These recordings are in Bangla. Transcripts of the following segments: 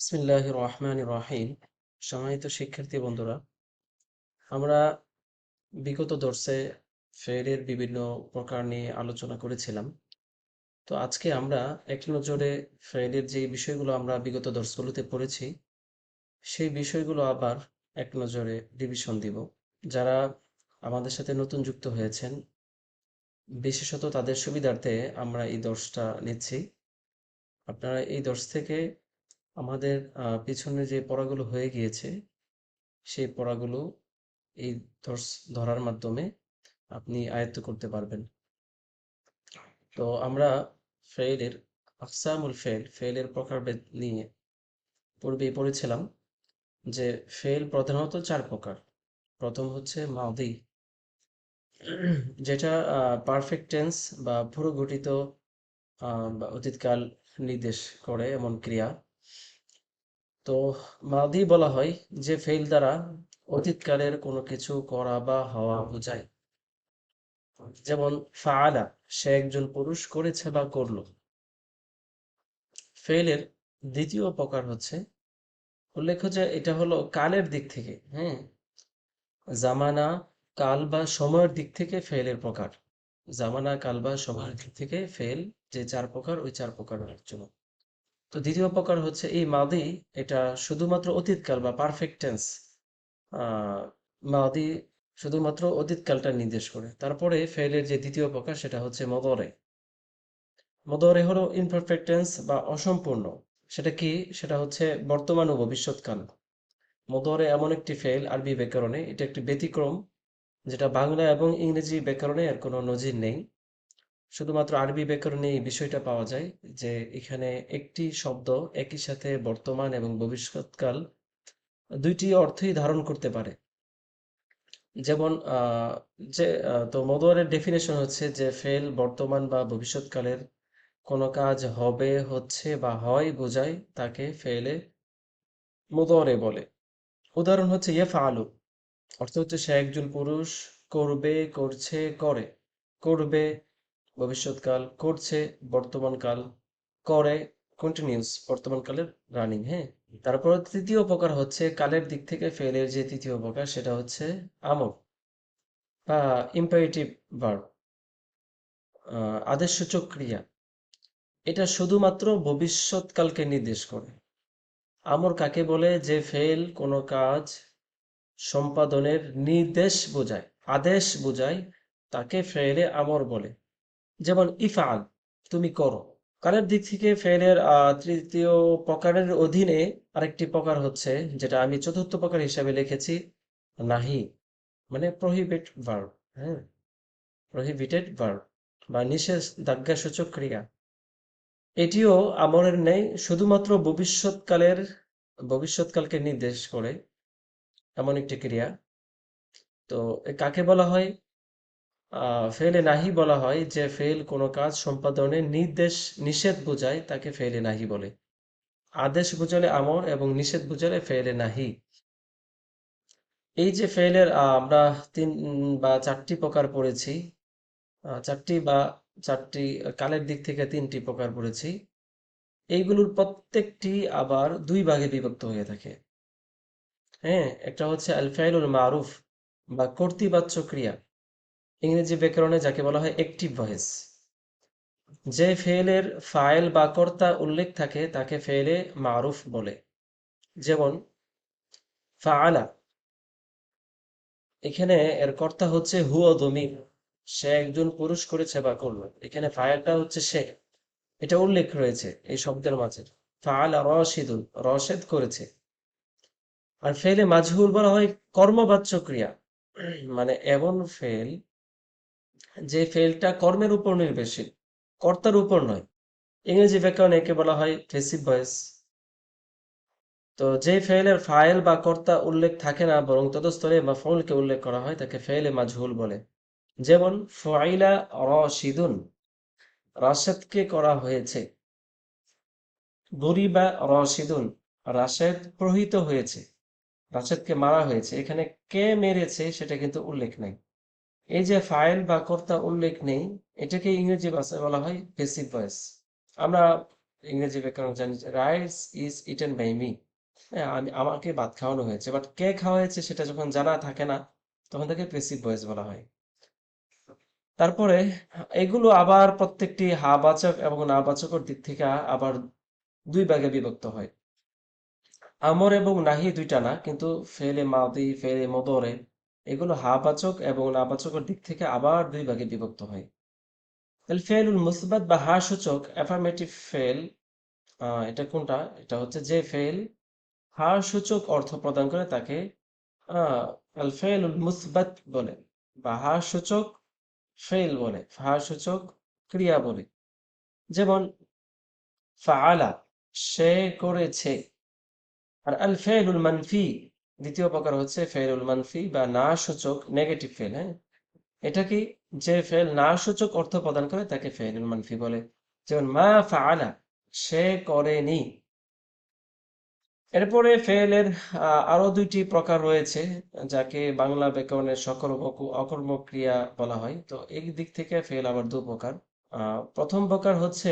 বিসমিল্লাহ রহমান রহিম সম্মানিত শিক্ষার্থী বন্ধুরা, আমরা বিগত দর্শে ফেরের বিভিন্ন প্রকার নিয়ে আলোচনা করেছিলাম। তো আজকে আমরা এক নজরে ফেরের যে বিষয়গুলো আমরা বিগত দর্শগুলোতে পড়েছি, সেই বিষয়গুলো আবার এক নজরে ডিভিশন দিব। যারা আমাদের সাথে নতুন যুক্ত হয়েছেন, বিশেষত তাদের সুবিধার্থে আমরা এই দর্শটা নিচ্ছি। আপনারা এই দর্শ থেকে আমাদের পিছনে যে পড়াগুলো হয়ে গিয়েছে, সেই পড়াগুলো এই ধরার মাধ্যমে আপনি আয়ত্ত করতে পারবেন। তো আমরা ফেইলের, আকসামুল ফেল ফেইলের প্রকারভেদ নিয়ে পূর্বেই পড়েছিলাম যে ফেল প্রধানত চার প্রকার। প্রথম হচ্ছে মাদি, যেটা পারফেক্ট টেন্স বা পুরো গঠিত অতীতকাল নির্দেশ করে এমন ক্রিয়া। তো মাদি বলা হয় যে ফেইল দ্বারা অতীতকালের কোনো কিছু করা বা হওয়া বোঝায়। যেমন, ফাআলা, সে একজন পুরুষ করেছে বা করল। ফেলের দ্বিতীয় প্রকার হচ্ছে, উল্লেখ্য যে এটা হলো কালের দিক থেকে হ্যাঁ? জামানা, কাল বা সময়ের দিক থেকে ফেলের প্রকার। জামানা, কাল বা সময়ের দিক থেকে ফেল যে চার প্রকার, ওই চার প্রকার জন্য। তো দ্বিতীয় প্রকার হচ্ছে এই মাদি, এটা শুধুমাত্র অতীতকাল বা পারফেক্ট টেন্স মাদি শুধুমাত্র অতীতকালটা নির্দেশ করে। তারপরে ফেলের যে দ্বিতীয় প্রকার সেটা হচ্ছে মদরে। মদরে হলো ইমপারফেক্ট টেন্স বা অসম্পূর্ণ। সেটা কি? সেটা হচ্ছে বর্তমান ও ভবিষ্যৎকাল। মদরে এমন একটি ফেল আরবি ব্যাকরণে, এটা একটি ব্যতিক্রম, যেটা বাংলা এবং ইংরেজি ব্যাকরণে এর কোনো নজির নেই। শুধুমাত্র আরবি ব্যাকরণে এই বিষয়টা পাওয়া যায় যে এখানে একটি শব্দ একই সাথে বর্তমান এবং ভবিষ্যৎকাল দুইটি অর্থই ধারণ করতে পারে। যেমন যে তো মদরের ডেফিনেশন হচ্ছে যে ফেল বর্তমান বা ভবিষ্যৎকালের কোনো কাজ হবে, হচ্ছে বা হয় বোঝায় তাকে ফেলে মুদরে বলে। উদাহরণ হচ্ছে ইয়ে ফালু অর্থ হচ্ছে সে একজন পুরুষ করবে, করছে, করে। করবে ভবিষ্যৎকাল করছে, বর্তমানকাল করে কন্টিনিউস বর্তমানকালের রানিং হ্যাঁ? তারপর তৃতীয় প্রকার হচ্ছে কালের দিক থেকে ফেলের যে তৃতীয় প্রকার সেটা হচ্ছে আমর বা ইম্পারেটিভ ভার্ব আদেশসূচক ক্রিয়া। এটা শুধুমাত্র ভবিষ্যৎকালকে নির্দেশ করে। আমর কাকে বলে? যে ফেল কোনো কাজ সম্পাদনের নির্দেশ বোঝায়, আদেশ বোঝায়, তাকে ফেলে আমর বলে। যেমন ইফআল, তুমি করো। কালের দিক থেকে ফেলের তৃতীয় প্রকারের অধীনে আরেকটি প্রকার হচ্ছে, যেটা আমি চতুর্থ প্রকার হিসাবে লিখেছি, নাহি মানে প্রহিবিট ভার্ব হ্যাঁ? প্রহিবিটেড ভার্ব বা নিষেধাজ্ঞাসূচক ক্রিয়া। এটিও আমরের নেই শুধুমাত্র ভবিষ্যৎকালের, ভবিষ্যৎকালকে নির্দেশ করে, এমন একটি ক্রিয়া। তো কাকে বলা হয়? ফেলে নাহি বলা হয় যে ফেল কোনো কাজ সম্পাদনের নির্দেশ, নিষেধ বোঝায়, তাকে ফেলে নাহি বলে। আদেশ বোঝালে আমর এবং নিষেধ বোঝালে ফেলে নাহি। এই যে ফেলের আমরা তিন বা চারটি প্রকার পড়েছি। চারটি বা চারটি কালের দিক থেকে তিনটি প্রকার পড়েছি। এইগুলোর প্রত্যেকটি আবার দুই ভাগে বিভক্ত হয়ে থাকে। হ্যাঁ একটা হচ্ছে আল ফাইলুল মারুফ বা কর্তৃবাচ্য ক্রিয়া। ইংরেজি ব্যাকরণে যাকে বলা হয় অ্যাক্টিভ ভয়েস যে ফেলের ফাইল বা কর্তা উল্লেখ থাকে, তাকে ফেলে মারুফ বলে। যেমন ফালা এখানে এর কর্তা হচ্ছে হুয়া দমির। সে একজন পুরুষ করেছে বা করল। এখানে ফাইলটা হচ্ছে সে। এটা উল্লেখ রয়েছে এই শব্দের মাঝে। ফাআলা রশিদুন, রশেদ করেছে। আর ফেলে মাজহুল বলা হয় কর্মবাচ্য ক্রিয়া। মানে এমন ফেল যে ফেলটা কর্মের উপর নির্ভরশীল, কর্তার উপর নয়। ইংরেজি ব্যাকরণে একে বলা হয় প্যাসিভ ভয়েস তো যে ফেলের ফাইল বা কর্তা উল্লেখ থাকে না, বরং তদস্তরে মাফউলকে উল্লেখ করা হয়, তাকে ফেলে মাজহুল বলে। যেমন, ফাইলা রশিদুন রাশেদকে করা হয়েছে দরিবা রশিদুন রাশেদ প্রহিত হয়েছে রাশেদকে মারা হয়েছে এখানে কে মেরেছে সেটা কিন্তু উল্লেখ নেই। এই যে ফাইল বা কর্তা উল্লেখ নেই, এটাকে ইংরেজি ভাষায় বলা হয় পেসিভ ভয়েস আমরা ইংরেজি ব্যাকরণ জানি rice is eaten by me হ্যাঁ আমি, আমাকে ভাত খাওয়ানো হয়েছে বাট কে খাওয়া হয়েছে সেটা যখন জানা থাকে না, তখন তাকে প্রেসিভ ভয়েস বলা হয়। তারপরে, এগুলো আবার প্রত্যেকটি হা বাচক এবং না বাচকের দিক থেকে আবার দুই ভাগে বিভক্ত হয়। আমর এবং নাহি দুইটা না, কিন্তু ফেলে মাদি, ফেলে মদরে এগুলো হাবাচক এবং না বাচকের দিক থেকে আবার দুই ভাগে বিভক্ত হয়। তাহলে ফেলুল মুসবাত বা হা সূচক অ্যাফার্মেটিভ ফেল এটা কোনটা? এটা হচ্ছে যে ফেল হা সূচক অর্থ প্রদান করে তাকে আল ফেলুল মুসবাত বলে বা হা সূচক ফেল বলে, হা সূচক ক্রিয়া বলে। যেমন, ফাআলা সে করেছে, আর আল ফেলুল মানফি দ্বিতীয় প্রকার হচ্ছে ফেলুল মানফি বা না সূচক নেগেটিভ ফেল হ্যাঁ? এটা কি যে ফেল না সূচক অর্থ প্রদান করে তাকে ফেলুল মানফি বলে। যেমন, মা ফাআলা সে করেনি। এরপরে ফেলের আরও দুইটি প্রকার রয়েছে, যাকে বাংলা ব্যাকরণের সকর্মক ও অকর্মক ক্রিয়া বলা হয়। তো এই দিক থেকে ফেল আবার দু প্রকার। প্রথম প্রকার হচ্ছে,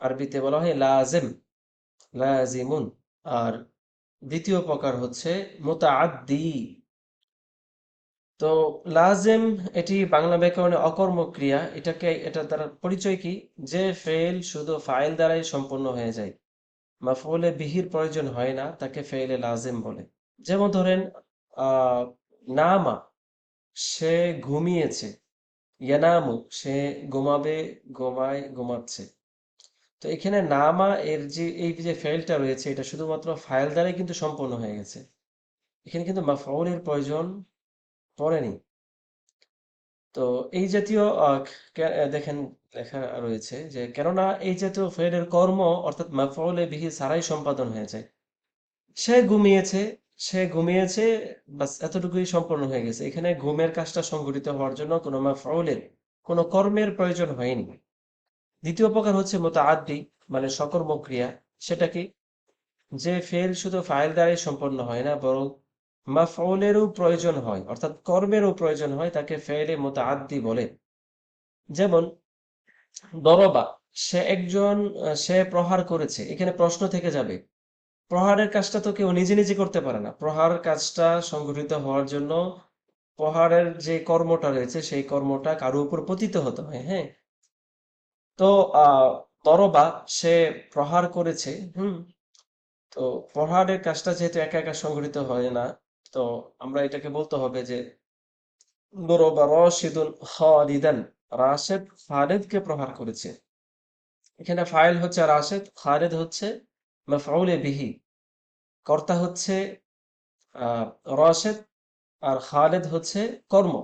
আরবিতে বলা হয় লাজেম, লাজিমুন, আর দ্বিতীয় প্রকার হচ্ছে মুতাআদ্দি। তো লাজেম, এটি বাংলা ব্যাকরণে অকর্মক ক্রিয়া এটাকে, এটা দ্বারা পরিচয় কি? যে ফেল শুধু ফাইল দ্বারাই সম্পন্ন হয়ে যায়। মাফউলে বিহির প্রয়োজন হয় না, তাকে ফেলে লাজেম বলে। যেমন ধরেন আহ নামা, সে ঘুমিয়েছে। ইয়ানামু, সে ঘুমাবে, ঘুমায়, ঘুমাচ্ছে। তো এখানে নামা এর যে, এই যে ফেলটা রয়েছে, এটা শুধুমাত্র ফাইল দ্বারাই কিন্তু সম্পন্ন হয়ে গেছে। এখানে কিন্তু মাফউলের প্রয়োজন পড়েনি। তো এই জাতীয় দেখেন, লেখা রয়েছে যে, কেননা এই জাতীয় ফেলের কর্ম, অর্থাৎ মাফউলে বিহি ছাড়াই সম্পাদন হয়ে যায়। সে ঘুমিয়েছে সে ঘুমিয়েছে, বাস এতটুকুই সম্পন্ন হয়ে গেছে। এখানে ঘুমের কাজটা সংঘটিত হওয়ার জন্য কোনো মাফউলের, কোনো কর্মের প্রয়োজন হয়নি। দ্বিতীয় প্রকার হচ্ছে মুতাআদ্দি মানে সকর্মক ক্রিয়া সেটা কি যে ফেল শুধু ফাইল দ্বারাই সম্পন্ন হয় না, বরং মাফউলেরও প্রয়োজন হয়, অর্থাৎ কর্মেরও প্রয়োজন হয়, তাকে ফেলে মুতাআদ্দি বলে। যেমন, দরবা, সে একজন, সে প্রহার করেছে, এখানে প্রশ্ন থেকে যাবে, প্রহারের কাজটা তো কেউ নিজে নিজে করতে পারে না, প্রহার কাজটা সংগঠিত হওয়ার জন্য প্রহারের যে কর্মটা রয়েছে, সেই কর্মটা কারও উপর পতিত হতে হয় হ্যাঁ? তো আহ দরবা সে প্রহার করেছে। হুম। তো প্রহারের কাজটা যেহেতু একা একা সংগঠিত হয় না তো আমরা এটাকে বলতে হবে যে দরবা রশিদুন খালিদান রাশেদ খালিদকে প্রহার করেছে। এখানে ফাইল হচ্ছে রাশেদ খালিদ হচ্ছে মাফউলে বিহি। কর্তা হচ্ছে আহ রাশেদ আর খালেদ হচ্ছে কর্ম।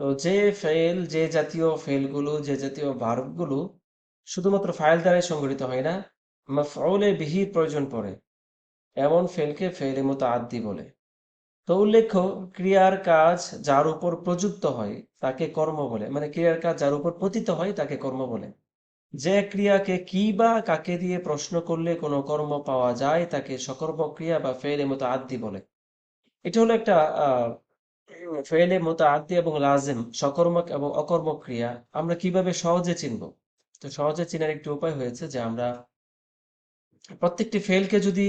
তো যে ফেল যে জাতীয় ফেলগুলো যে জাতীয় ভার্বগুলো শুধুমাত্র ফাইল দ্বারাই সংগঠিত হয় না মাফউলে বিহির প্রয়োজন পড়ে। এমন ফেলকে ফেলে মুতাআদ্দি বলে। তো উল্লেখ্য, ক্রিয়ার কাজ যার উপর প্রযুক্ত হয়, তাকে কর্ম বলে। মানে ক্রিয়ার কাজ যার উপর পতিত হয়, তাকে কর্ম বলে। যে ক্রিয়াকে কি বা কাকে দিয়ে প্রশ্ন করলে কোনো কর্ম পাওয়া যায়, তাকে সকর্ম ক্রিয়া বা ফেলে মুতাআদ্দি বলে। এটা হলো একটা ফেলে মুতাআদ্দি এবং লাজিম, সকর্মক এবং অকর্মক ক্রিয়া আমরা কীভাবে সহজে চিনব? তো সহজে চেনার একটি উপায় হয়েছে যে আমরা প্রত্যেকটি ফেলকে যদি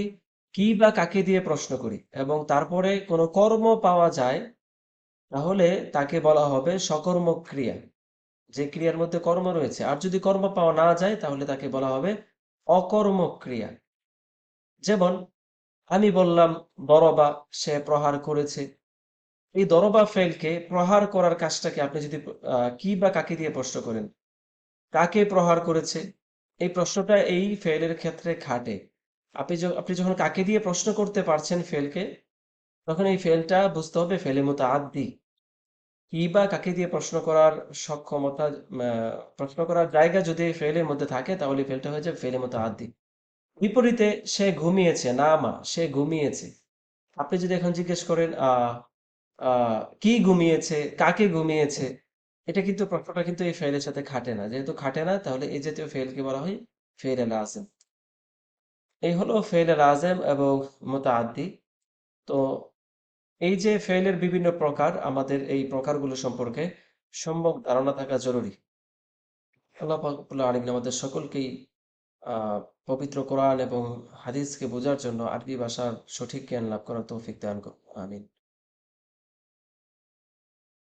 কি বা কাকে দিয়ে প্রশ্ন করি এবং তারপরে কোনো কর্ম পাওয়া যায়, তাহলে তাকে বলা হবে সকর্মক ক্রিয়া যে ক্রিয়ার মধ্যে কর্ম রয়েছে। আর যদি কর্ম পাওয়া না যায়, তাহলে তাকে বলা হবে অকর্মক ক্রিয়া যেমন, আমি বললাম দরবা সে প্রহার করেছে এই দরবা ফেলকে প্রহার করার কাজটাকে আপনি যদি কি বা কাকে দিয়ে প্রশ্ন করেন? কাকে প্রহার করেছে? এই প্রশ্নটা এই ফেলের ক্ষেত্রে খাটে আপনি আপনি যখন কাকে দিয়ে প্রশ্ন করতে পারছেন ফেলকে, তখন এই ফেলটা বুঝতে হবে ফেলে মতো আদি কি বা কাকে দিয়ে প্রশ্ন করার সক্ষমতা প্রশ্ন করার জায়গা যদি ফেলের মধ্যে থাকে, তাহলে ফেলটা হয়ে যাবে ফেলে মতো আদি বিপরীতে সে ঘুমিয়েছে, না মা, সে ঘুমিয়েছে। আপনি যদি এখন জিজ্ঞেস করেন আহ কি ঘুমিয়েছে, কাকে ঘুমিয়েছে, এটা কিন্তু প্রশ্নটা কিন্তু এই ফেলের সাথে খাটে না। যেহেতু খাটে না, তাহলে এই জাতীয় ফেলকে বলা হয় ফেল আল আজম এই হলো ফেল আল আজম এবং মুতাআদ্দি। তো এই যে ফেলের বিভিন্ন প্রকার, আমাদের এই প্রকারগুলো সম্পর্কে সম্যক ধারণা থাকা জরুরি। আল্লাহ পাক আমাদের সকলকেই পবিত্র কোরআন এবং হাদিসকে বোঝার জন্য আরবি ভাষার সঠিক জ্ঞান লাভ করার তৌফিক দান করুন। আমিন।